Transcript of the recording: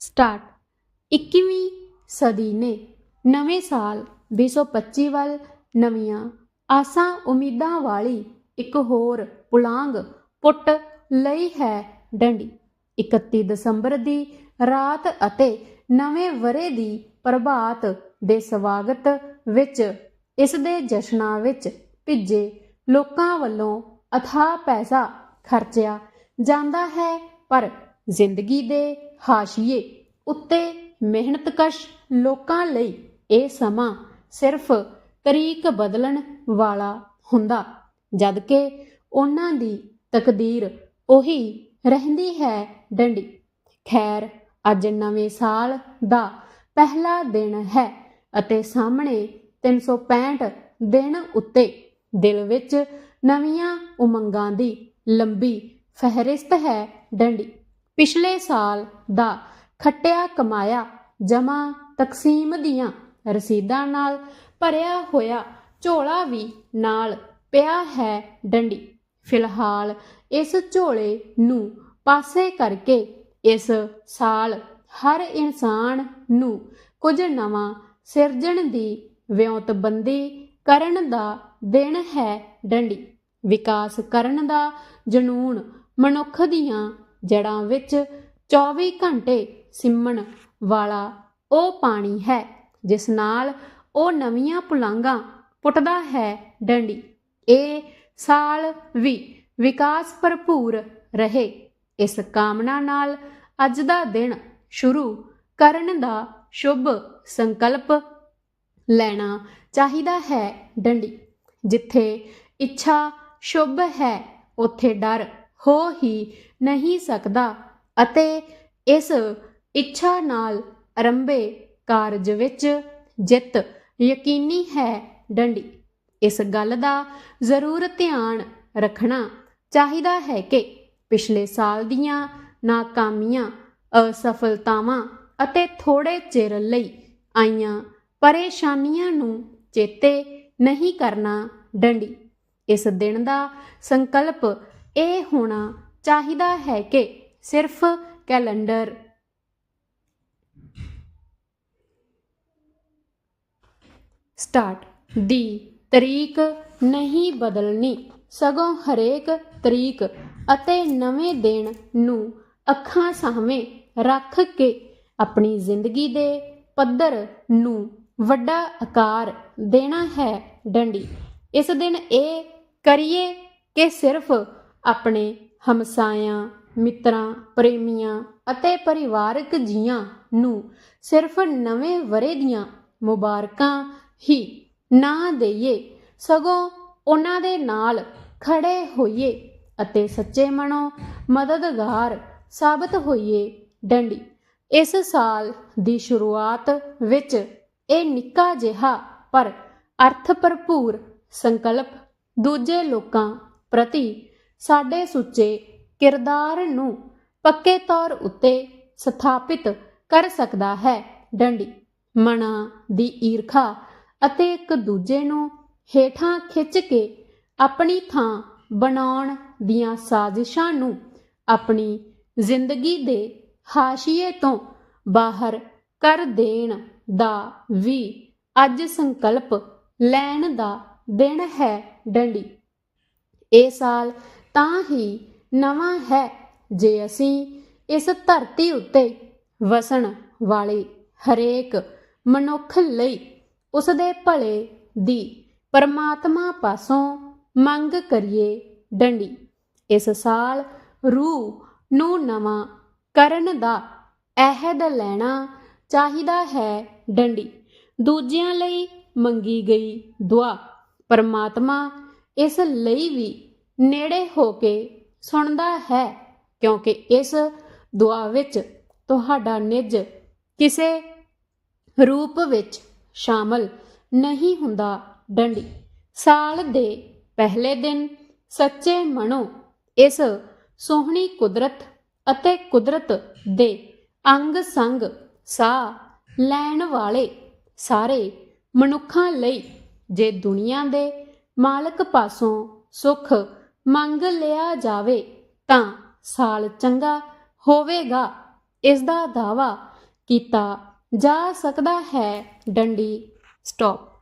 Start. 21ਵੀਂ ਸਦੀ ਨੇ ਨਵੇਂ ਸਾਲ 2025 ਵੱਲ ਨਵੀਆਂ ਆਸਾਂ ਉਮੀਦਾਂ ਵਾਲੀ ਇੱਕ ਹੋਰ ਪੁਲਾਂਗ ਪੁੱਟ ਲਈ ਹੈ ਡੰਡੀ। 31 ਦਸੰਬਰ ਦੀ ਰਾਤ ਅਤੇ ਨਵੇਂ ਵਰੇ ਦੀ ਪ੍ਰਭਾਤ ਦੇ ਸਵਾਗਤ ਵਿੱਚ ਇਸ ਦੇ ਜਸ਼ਨਾਂ ਵਿੱਚ ਭਿੱਜੇ ਲੋਕਾਂ ਵੱਲੋਂ ਅਥਾਹ ਪੈਸਾ ਖਰਚਿਆ ਜਾਂਦਾ ਹੈ, ਪਰ ਜ਼ਿੰਦਗੀ ਦੇ ਹਾਸ਼ੀਏ ਉੱਤੇ ਮਿਹਨਤਕਸ਼ ਲੋਕਾਂ ਲਈ ਇਹ ਸਮਾਂ ਸਿਰਫ ਤਰੀਕ ਬਦਲਣ ਵਾਲਾ ਹੁੰਦਾ ਜਦਕਿ ਉਹਨਾਂ ਦੀ ਤਕਦੀਰ ਉਹੀ ਰਹਿੰਦੀ ਹੈ ਡੰਡੀ। ਖੈਰ, ਅੱਜ ਨਵੇਂ ਸਾਲ ਦਾ ਪਹਿਲਾ ਦਿਨ ਹੈ ਅਤੇ ਸਾਹਮਣੇ 365 ਦਿਨ ਉੱਤੇ ਦਿਲ ਵਿੱਚ ਨਵੀਆਂ ਉਮੰਗਾਂ ਦੀ ਲੰਬੀ ਫਹਿਰਿਸਤ ਹੈ ਡੰਡੀ। ਪਿਛਲੇ ਸਾਲ ਦਾ ਖੱਟਿਆ ਕਮਾਇਆ ਜਮਾ ਤਕਸੀਮ ਦੀਆਂ ਰਸੀਦਾਂ ਨਾਲ ਭਰਿਆ ਹੋਇਆ ਝੋਲਾ ਵੀ ਨਾਲ ਪਿਆ ਹੈ ਡੰਡੀ। ਫਿਲਹਾਲ ਇਸ ਝੋਲੇ ਨੂੰ ਪਾਸੇ ਕਰਕੇ ਇਸ ਸਾਲ ਹਰ ਇਨਸਾਨ ਨੂੰ ਕੁਝ ਨਵਾਂ ਸਿਰਜਣ ਦੀ ਵਿਉਂਤਬੰਦੀ ਕਰਨ ਦਾ ਦਿਨ ਹੈ ਡੰਡੀ। ਵਿਕਾਸ ਕਰਨ ਦਾ ਜਨੂਨ ਮਨੁੱਖ ਦੀਆਂ ਜੜਾਂ ਵਿੱਚ 24 ਘੰਟੇ ਸਿਮਣ ਵਾਲਾ ਉਹ ਪਾਣੀ ਹੈ, ਜਿਸ ਨਾਲ ਉਹ ਨਵੀਆਂ ਪੁਲਾਂਘਾਂ ਪੁੱਟਦਾ ਹੈ ਡੰਡੀ। ਇਹ ਸਾਲ ਵੀ ਵਿਕਾਸ ਭਰਪੂਰ ਰਹੇ। ਇਸ ਕਾਮਨਾ ਨਾਲ ਅੱਜ ਦਾ ਦਿਨ ਸ਼ੁਰੂ ਕਰਨ ਦਾ ਸ਼ੁਭ ਸੰਕਲਪ ਲੈਣਾ ਚਾਹੀਦਾ ਹੈ ਡੰਡੀ। ਜਿੱਥੇ ਇੱਛਾ ਸ਼ੁਭ ਹੈ, ਉੱਥੇ ਡਰ ਹੋ ਹੀ ਨਹੀਂ ਸਕਦਾ ਅਤੇ ਇਸ ਇੱਛਾ ਨਾਲ ਅਰੰਭੇ ਕਾਰਜ ਵਿੱਚ ਜਿੱਤ ਯਕੀਨੀ ਹੈ ਡੰਡੀ। ਇਸ ਗੱਲ ਦਾ ਜ਼ਰੂਰ ਧਿਆਨ ਰੱਖਣਾ ਚਾਹੀਦਾ ਹੈ ਕਿ ਪਿਛਲੇ ਸਾਲ ਦੀਆਂ ਨਾਕਾਮੀਆਂ, ਅਸਫਲਤਾਵਾਂ ਅਤੇ ਥੋੜੇ ਚਿਰ ਲਈ ਆਈਆਂ ਪਰੇਸ਼ਾਨੀਆਂ ਨੂੰ ਚੇਤੇ ਨਹੀਂ ਕਰਨਾ ਡੰਡੀ। ਇਸ ਦਿਨ ਦਾ ਸੰਕਲਪ ਇਹ ਹੋਣਾ ਚਾਹੀਦਾ ਹੈ ਕਿ ਸਿਰਫ ਕੈਲੰਡਰ। ਸਟਾਰਟ। ਦੀ ਤਰੀਕ ਨਹੀਂ ਬਦਲਣੀ। ਸਗੋਂ ਹਰੇਕ ਤਰੀਕ ਅਤੇ ਨਵੇਂ ਦਿਨ ਨੂੰ ਅੱਖਾਂ ਸਾਹਮਣੇ ਰੱਖ ਕੇ ਆਪਣੀ ਜ਼ਿੰਦਗੀ ਦੇ ਪੱਧਰ ਨੂੰ ਵੱਡਾ ਆਕਾਰ ਦੇਣਾ ਹੈ ਡੰਡੀ। ਇਸ ਦਿਨ ਇਹ ਕਰੀਏ ਕਿ ਸਿਰਫ ਆਪਣੇ ਹਮਸਾਇਆਂ, ਮਿੱਤਰਾਂ, ਪ੍ਰੇਮੀਆਂ ਅਤੇ ਪਰਿਵਾਰਕ ਜੀਆਂ ਨੂੰ ਸਿਰਫ ਨਵੇਂ ਵਰੇ ਦੀਆਂ ਮੁਬਾਰਕਾਂ ਹੀ ਨਾ ਦੇਈਏ। ਸਗੋਂ ਉਹਨਾਂ ਦੇ ਨਾਲ ਖੜੇ ਹੋਈਏ ਅਤੇ ਸੱਚੇ ਮਨੋਂ ਮਦਦਗਾਰ ਸਾਬਤ ਹੋਈਏ ਡੰਡੀ। ਇਸ ਸਾਲ ਦੀ ਸ਼ੁਰੂਆਤ ਵਿੱਚ ਇਹ ਨਿੱਕਾ ਜਿਹਾ ਪਰ ਅਰਥ ਭਰਪੂਰ ਸੰਕਲਪ ਦੂਜੇ ਲੋਕਾਂ ਪ੍ਰਤੀ ਸਾਡੇ ਸੁੱਚੇ ਕਿਰਦਾਰ ਨੂੰ ਪੱਕੇ ਤੌਰ ਉੱਤੇ ਸਥਾਪਿਤ ਕਰ ਸਕਦਾ ਹੈ। ਡੰਡੀ ਮਨਾਂ ਦੀ ਈਰਖਾ ਅਤੇ ਇੱਕ ਦੂਜੇ ਨੂੰ ਹੇਠਾਂ ਖਿੱਚ ਕੇ ਆਪਣੀ ਥਾਂ ਬਣਾਉਣ ਦੀਆਂ ਸਾਜ਼ਿਸ਼ਾਂ ਨੂੰ ਆਪਣੀ ਜ਼ਿੰਦਗੀ ਦੇ ਹਾਸ਼ੀਏ ਤੋਂ ਬਾਹਰ ਕਰ ਦੇਣ ਦਾ ਵੀ ਅੱਜ ਸੰਕਲਪ ਲੈਣ ਦਾ ਦਿਨ ਹੈ। ਡੰਡੀ, ਇਹ ਸਾਲ ਤਾਂ ਹੀ ਨਵਾਂ ਹੈ ਜੇ ਅਸੀਂ ਇਸ ਧਰਤੀ ਉੱਤੇ ਵਸਣ ਵਾਲੇ ਹਰੇਕ ਮਨੁੱਖ ਲਈ ਉਸ ਦੇ ਭਲੇ ਦੀ ਪਰਮਾਤਮਾ ਪਾਸੋਂ ਮੰਗ ਕਰੀਏ ਡੰਡੀ। ਇਸ ਸਾਲ ਰੂਹ ਨੂੰ ਨਵਾਂ ਕਰਨ ਦਾ ਅਹਿਦ ਲੈਣਾ ਚਾਹੀਦਾ ਹੈ ਡੰਡੀ। ਦੂਜਿਆਂ ਲਈ ਮੰਗੀ ਗਈ ਦੁਆ। ਪਰਮਾਤਮਾ ਇਸ ਲਈ ਵੀ ਨੇੜੇ ਹੋ ਕੇ ਸੁਣਦਾ ਹੈ, ਕਿਉਂਕਿ ਇਸ ਦੁਆ ਵਿੱਚ ਤੁਹਾਡਾ ਨਿੱਜ ਕਿਸੇ ਰੂਪ ਵਿੱਚ ਸ਼ਾਮਲ ਨਹੀਂ ਹੁੰਦਾ ਡੰਡੀ। ਸਾਲ ਦੇ ਪਹਿਲੇ ਦਿਨ ਸੱਚੇ ਮਨੋ ਇਸ ਸੋਹਣੀ ਕੁਦਰਤ ਅਤੇ ਕੁਦਰਤ ਦੇ ਅੰਗ ਸੰਗ ਸਾਹ ਲੈਣ ਵਾਲੇ ਸਾਰੇ ਮਨੁੱਖਾਂ ਲਈ ਜੇ ਦੁਨੀਆ ਦੇ ਮਾਲਕ ਪਾਸੋਂ ਸੁੱਖ ਮੰਗ ਲਿਆ ਜਾਵੇ ਤਾਂ ਸਾਲ ਚੰਗਾ ਹੋਵੇਗਾ। ਇਸ ਦਾ ਦਾਅਵਾ ਕੀਤਾ ਜਾ ਸਕਦਾ ਹੈ। ਡੰਡੀ, ਸਟਾਪ।